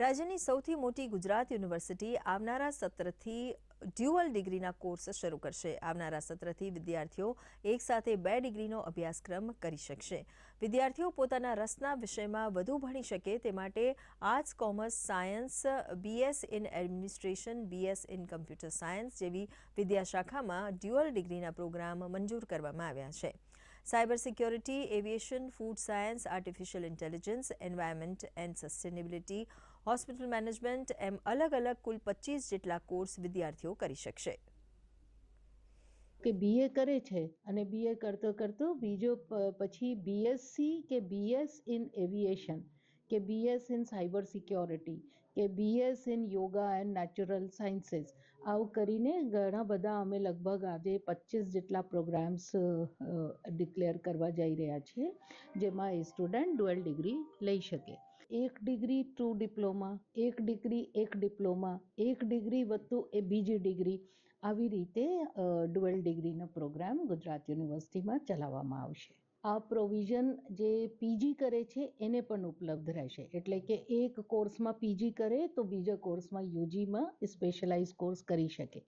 રાજ્યની સૌથી મોટી ગુજરાત યુનિવર્સિટી આવનારા સત્રથી ડ્યુઅલ ડિગ્રીના કોર્સ શરૂ કરશે. આવનારા સત્રથી વિદ્યાર્થીઓ એકસાથે બે ડિગ્રીનો અભ્યાસક્રમ કરી શકશે. વિદ્યાર્થીઓ પોતાના રસના વિષયમાં વધુ ભણી શકે તે માટે arts, commerce, science, BS in administration, BS in computer science જેવી વિદ્યાશાખામાં ડ્યુઅલ ડિગ્રીના પ્રોગ્રામ મંજૂર કરવામાં આવ્યા છે. Cyber security aviation food science artificial intelligence environment and sustainability hospital management એમ અલગ અલગ કુલ પચીસ જેટલા કોર્સ વિદ્યાર્થીઓ કરી શકશે. કે બીએ કરે છે અને બીએ કરતો કરતો બીજો પછી બીએસસી કે બીએસ ઇન એવિએશન કે બીએસ ઇન સાયબર સિક્યોરિટી કે BS in yoga and natural sciences આવું કરીને ઘણા બધા અમે લગભગ આજે પચીસ જેટલા પ્રોગ્રામ્સ ડિક્લેર કરવા જઈ રહ્યા છીએ, જેમાં એ સ્ટુડન્ટ ડુઅલ ડિગ્રી લઈ શકે. એક ડિગ્રી ટુ ડિપ્લોમા એક ડિગ્રી એક ડિપ્લોમા એક ડિગ્રી વધતું એ બીજી ડિગ્રી આવી રીતે ડુઅલ ડિગ્રીનો પ્રોગ્રામ ગુજરાત યુનિવર્સિટીમાં ચલાવવામાં આવશે. આ પ્રોવિઝન જે પીજી કરે છે, એને પણ ઉપલબ્ધ રહેશે. એટલે કે એક કોર્સમાં પીજી કરે તો બીજા કોર્સમાં યુજીમાં સ્પેશિયલાઇઝ કોર્સ કરી શકે.